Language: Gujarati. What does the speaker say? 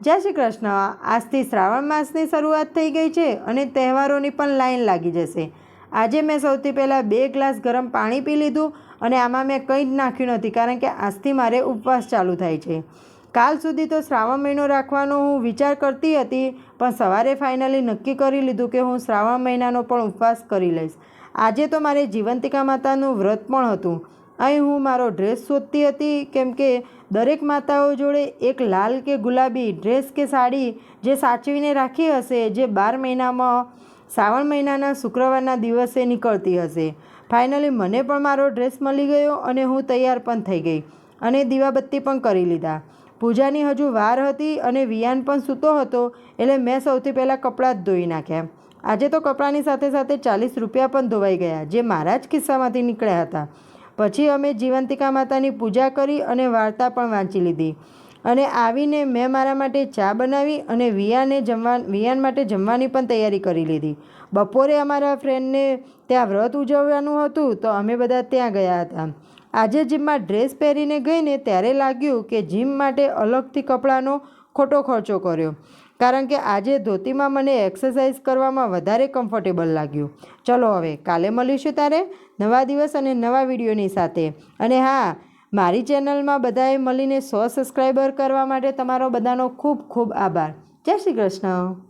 જય શ્રી કૃષ્ણ. આજથી શ્રાવણ માસની શરૂઆત થઈ ગઈ છે અને તહેવારોની પણ લાઈન લાગી જશે. આજે મેં સૌથી પહેલાં બે ગ્લાસ ગરમ પાણી પી લીધું અને આમાં મેં કંઈ જ નાખ્યું નથી કારણ કે આજથી મારે ઉપવાસ ચાલુ થાય છે. કાલ સુધી તો શ્રાવણ મહિનો રાખવાનો હું વિચાર કરતી હતી, પણ સવારે ફાઇનલી નક્કી કરી લીધું કે હું શ્રાવણ મહિનાનો પણ ઉપવાસ કરી લઈશ. આજે તો મારે જીવંતિકા માતાનું વ્રત પણ હતું. અહીં હું મારો ડ્રેસ શોધતી હતી, કેમ કે દરેક માતાઓ જોડે એક લાલ કે ગુલાબી ડ્રેસ કે સાડી જે સાચવીને રાખી હશે, જે બાર મહિનામાં, શ્રાવણ મહિનાના શુક્રવારના દિવસે નીકળતી હશે. ફાઇનલી મને પણ મારો ડ્રેસ મળી ગયો અને હું તૈયાર પણ થઈ ગઈ અને દીવાબત્તી પણ કરી લીધા. પૂજાની હજુ વાર હતી અને વિયાન પણ સૂતો હતો, એટલે મેં સૌથી પહેલાં કપડાં જ ધોઈ નાખ્યા. આજે તો કપડાંની સાથે સાથે ચાલીસ રૂપિયા પણ ધોવાઈ ગયા, જે મારા જ ખિસ્સામાંથી નીકળ્યા હતા. પછી અમે જીવંતિકા માતાની પૂજા કરી અને વાર્તા પણ વાંચી લીધી. અને આવીને મેં મારા માટે ચા બનાવી અને વિયાને જમવા, વિયાન માટે જમવાની પણ તૈયારી કરી લીધી. બપોરે અમારા ફ્રેન્ડને ત્યાં વ્રત ઉજવવાનું હતું તો અમે બધા ત્યાં ગયા હતા. આજે જીમમાં ડ્રેસ પહેરીને ગઈને ત્યારે લાગ્યું કે જીમ માટે અલગથી કપડાંનો ખોટો ખર્ચો કર્યો. કારણ કે આજે ધોતીમાં મને એક્સરસાઇઝ કરવામાં વધારે કમ્ફર્ટેબલ લાગ્યું. ચલો હવે કાલે મળીશું તારે નવા દિવસ અને નવા વિડીયોની સાથે. અને હા, મારી ચેનલમાં બધાએ મળીને સો સબસ્ક્રાઈબર કરવા માટે તમારો બધાનો ખૂબ ખૂબ આભાર. જય શ્રી કૃષ્ણ.